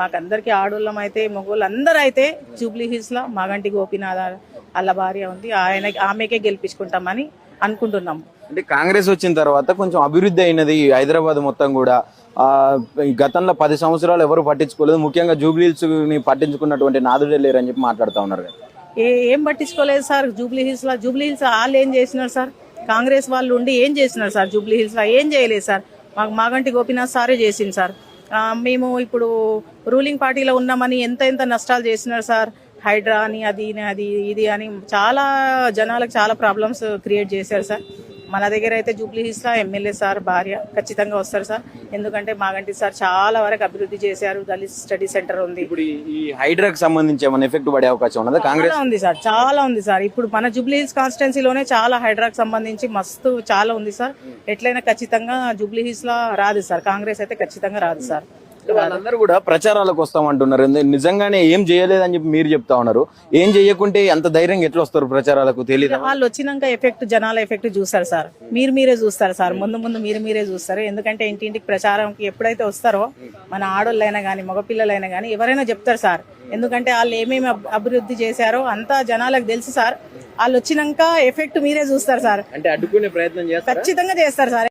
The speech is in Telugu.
మాకందరికి ఆడోళ్ళం అయితే మగోళ్ళు అందరూ అయితే జూబ్లీ హిల్స్లో మాగంటి గోపీనాథ్ అల్ల భార్య ఉంది. ఆయన ఆమెకే గెలిపించుకుంటామని అనుకుంటున్నాం అంటే కాంగ్రెస్ వచ్చిన తర్వాత కొంచెం అభివృద్ధి అయినది హైదరాబాద్ మొత్తం కూడా. గతంలో పది సంవత్సరాలు ఎవరు పట్టించుకోలేదు. ముఖ్యంగా జూబ్లీహిల్స్ని పట్టించుకున్నటువంటి నాదుడే లేరని చెప్పి మాట్లాడుతూ ఉన్నారు కదా. ఏ ఏం పట్టించుకోలేదు సార్. జూబ్లీ హిల్స్లో జూబ్లీ హిల్స్ వాళ్ళు ఏం చేసినారు సార్? కాంగ్రెస్ వాళ్ళు ఉండి ఏం చేసినారు సార్ జూబ్లీ హిల్స్లో ఏం చేయలేదు సార్. మాకు మాగంటి గోపీనాథ్ సారే చేసింది సార్. మేము ఇప్పుడు రూలింగ్ పార్టీలో ఉన్నామని ఎంత ఎంత నష్టాలు చేసినారు సార్? హైడ్రా అని అది అది ఇది అని చాలా జనాలకు చాలా ప్రాబ్లమ్స్ క్రియేట్ చేశారు సార్. మన దగ్గర అయితే జూబ్లీ హిల్స్లో ఎమ్మెల్యే సార్ భార్య ఖచ్చితంగా వస్తారు సార్. ఎందుకంటే మాగంటి సార్ చాలా వరకు అభివృద్ధి చేశారు. దళిత్ స్టడీ సెంటర్ ఉంది. ఇప్పుడు ఈ- హైడ్రాకి సంబంధించి ఏమైనా ఎఫెక్ట్ పడే అవకాశం ఉన్నదా? కాంగ్రెస్ ఉంది సార్. చాలా ఉంది సార్. ఇప్పుడు మన జూబ్లీ హిల్స్ కాన్స్టిట్యున్సీలోనే చాలా హైడ్రాక్ సంబంధించి మస్తు చాలా ఉంది సార్. ఎట్లయినా ఖచ్చితంగా జూబ్లీ హిల్స్లో రాదు సార్. కాంగ్రెస్ అయితే ఖచ్చితంగా రాదు సార్. వాళ్ళందరూ కూడా ప్రచారాలకు వస్తామంటున్నారు. నిజంగానే ఏం చేయలేదని చెప్పి మీరు చెప్తా ఉన్నారు. ఏం చేయకుంటే అంత ధైర్యంగా ఎట్లా వస్తారు ప్రచారాలకు తెలియదు వాళ్ళు వచ్చినాక ఎఫెక్ట్ జనాల ఎఫెక్ట్ చూస్తారు సార్. మీరు మీరే చూస్తారు సార్. ముందు ముందు మీరు మీరే చూస్తారు. ఎందుకంటే ఇంటింటికి ప్రచారంకి ఎప్పుడైతే వస్తారో మన ఆడోళ్ళైనా కానీ మగపిల్లలైనా కానీ ఎవరైనా చెప్తారు సార్. ఎందుకంటే వాళ్ళు ఏమేమి అభివృద్ధి చేశారో అంతా జనాలకు తెలుసు సార్. వాళ్ళు వచ్చినాక ఎఫెక్ట్ మీరే చూస్తారు సార్. అంటే అడ్డుకునే ప్రయత్నం చేస్తారు? ఖచ్చితంగా చేస్తారు సార్.